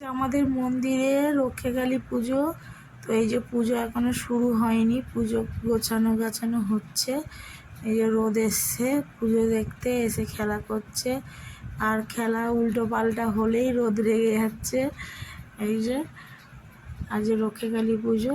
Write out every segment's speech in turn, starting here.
আমাদের মন্দিরে রক্ষেকালী পুজো। তো এই যে পুজো এখনও শুরু হয়নি, পুজো গোছানো গাছানো হচ্ছে। এই যে রোদ এসছে, পুজো দেখতে এসে খেলা করছে। আর খেলা উল্টো পাল্টা হলেই রোদ রেগে যাচ্ছে। এই যে, আজ রক্ষাকালী পুজো।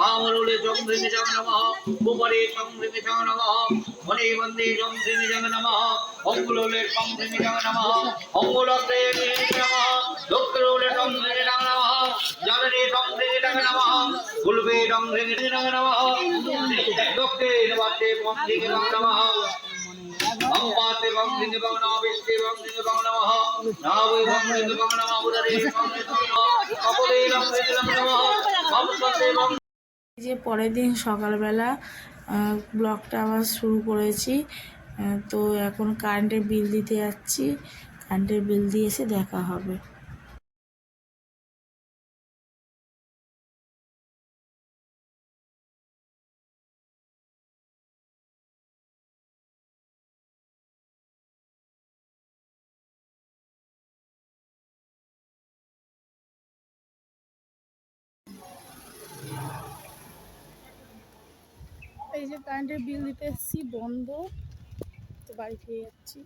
মঙ্গলে চন্দ্রিমে জগ নম উপরে চন্দ্রিমে জগ নম মনে বন্দে চন্দ্রিমে জগ নম মঙ্গলে চন্দ্রিমে জগ নম মঙ্গলতে নম দক্ষিণে চন্দ্রিমে জগ নম জগনে চন্দ্রিমে জগ নম কুলবে চন্দ্রিমে জগ নম দক্ষিণ বাতে চন্দ্রিমে জগ নম যে পরের দিন সকালবেলা ব্লকটা আবার শুরু করেছি। তো এখন কারেন্টের বিল দিতে যাচ্ছি। কারেন্টের বিল দিয়ে এসে দেখা হবে। এই যে কারেন্টের বিল দিতে এসেছি বন্ধ। তো বাড়ি ফিরে যাচ্ছি।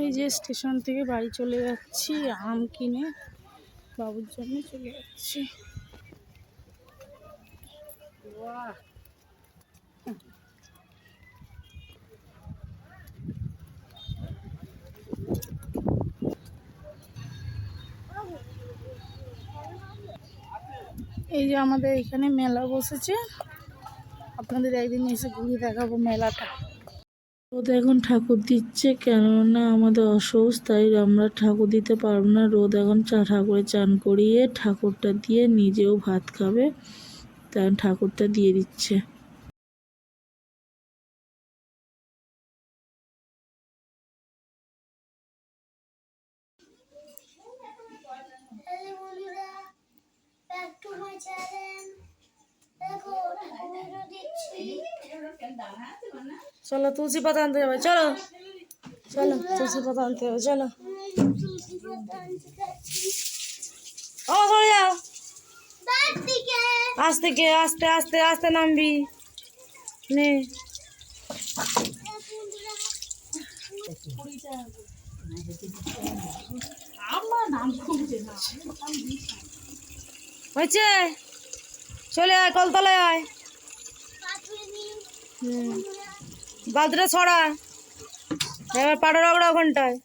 এই যে স্টেশন থেকে বাড়ি চলে যাচ্ছি, আম কিনে বাবুর জন্য চলে যাচ্ছি। এই যে আমাদের এখানে মেলা বসেছে। আপনাদের একদিন এসে ঘুরে দেখাবো মেলাটা। রোদ এখন ঠাকুর দিচ্ছে, কেননা আমাদের অসৌস তাই আমরা ঠাকুর দিতে পারব না। রোদ এখন চা, ঠাকুরে চান করিয়ে ঠাকুরটা দিয়ে নিজেও ভাত খাবে, তাই ঠাকুরটা দিয়ে দিচ্ছে। দেখো দিচ্ছি। চলো তুলসী পাতা আনতে যাবে, চলো। চলো, তুলসী পাতা আনতে যাবে, চলো। ও, সরে যাও। আস্তে কে, আস্তে আস্তে আস্তে নামবি। নে। হয়েছে? চলে আয়, কলতলায় আয়। বাদরে ছড়া। এবার পাড়া রগড়া ওখানটায়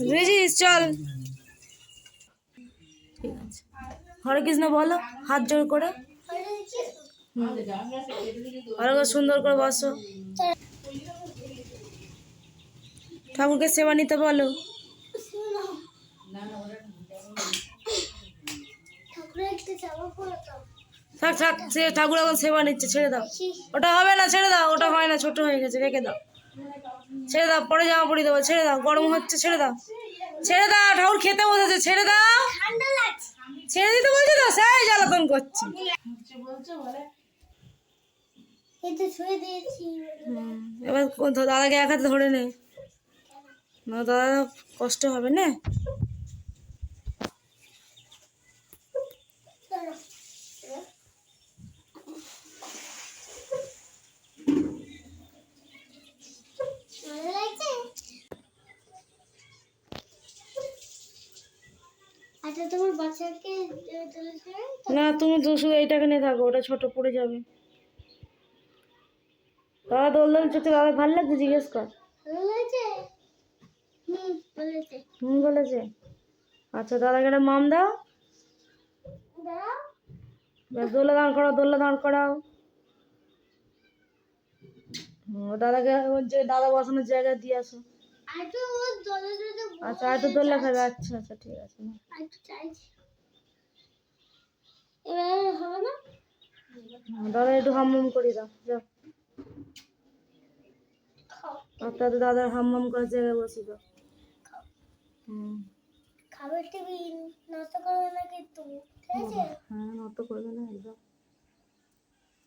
বুঝেছিস? চল। হরে কৃষ্ণ বলো। হাত জোর করে। হরে সুন্দর করে বসো। ঠাকুরকে সেবা নিতে বলো ঠাকুরের একটা জামা পরতাম থাক থাক, সে ঠাকুর এখন সেবা নিচ্ছে, ছেড়ে দাও। ওটা হবে না, ছেড়ে দাও, ওটা হয় না, ছোট হয়ে গেছে, রেখে দাও। ছেড়ে দাও, পরে জামা পরিয়ে দেবো, ছেড়ে দাও, গরম হচ্ছে, ছেড়ে দাও। ছেড়ে দাও, ঠাকুর খেতে বসেছে, ছেড়ে দাও। ছেড়ে দিতে বলছি তো, সেই জ্বালাতন করছে। এবার দাদাকে এক হাতে ধরে না, দাদা কষ্ট হবে না চলো ভালো লাগছে তোমার বাচ্চাকে না তুমি শুধু এইটাকে নিয়ে থাকো ওটা ছোট পড়ে যাবে। দাদা দোল দোল চলছে দাদা ভালো লাগছে জিজ্ঞেস কর। হুম বলেছে আচ্ছা দাদাকে একটা মাম দাও। ব্যাস দাঁড় করাও দোলে দাঁড় করাও। দাদাকে যে দাদা বসানোর জায়গা দিয়ে আসো। দলে দলে আচ্ছা আর তো লেখা খাবে আচ্ছা ঠিক আছে এবার হবে না? দাদা একটু হামহাম করে দাও যাও তাতে দাদার হামহাম করার জায়গায় বসে দাও হুম। খাবার টেবিল নষ্ট করবে না কিন্তু ঠিক আছে? হ্যাঁ করবে না একদম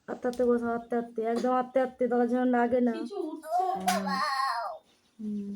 আস্তে আস্তে বসো আস্তে একদম দাদা যেন লাগে না। হুম!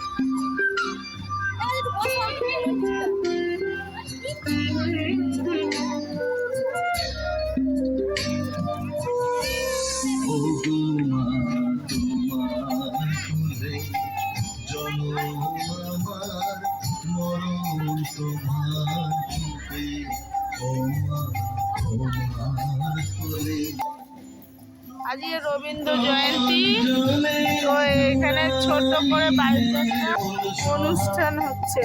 রবীন্দ্র জয়ন্তী। তো এখানে ছোট করে বাড়িতে অনুষ্ঠান হচ্ছে।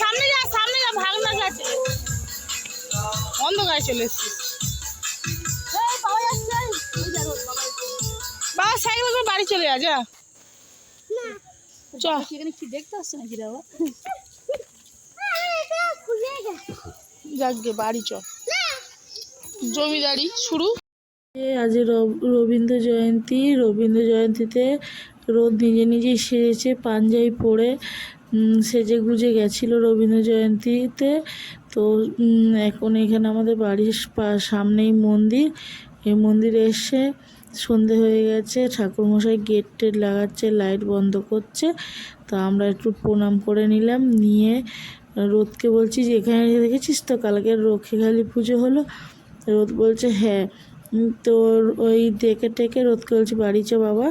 সামনে যা সামনে যা ভাগনা গেছে অন্ধকারে চলে এসছি সাইকেল করে বাড়ি চলে যা। যা চ। এখানে কি দেখতে আসছে নাকি বাবা? যাকগে বাড়ি চ। জমিদারি শুরু। আজ রব- রবীন্দ্র জয়ন্তী রবীন্দ্র জয়ন্তীতে রোদ নিজে নিজেই সেজেছে পাঞ্জাবি পরে সেজে গুজে গেছিল রবীন্দ্র জয়ন্তীতে। তো এখন এখানে আমাদের বাড়ির সামনেই মন্দির। এই মন্দিরে এসে সন্ধে হয়ে গেছে, ঠাকুরমশাই গেট টেট লাগাচ্ছে লাইট বন্ধ করছে। তো আমরা একটু প্রণাম করে নিলাম, নিয়ে রোদকে বলছি যে, এখানে দেখেছিস তো কালকে রক্ষীকালী পুজো হলো? রোদ বলছে হ্যাঁ। তো ওই ডেকে টেকে রোদকে বলছি, বাড়ি চ বাবা।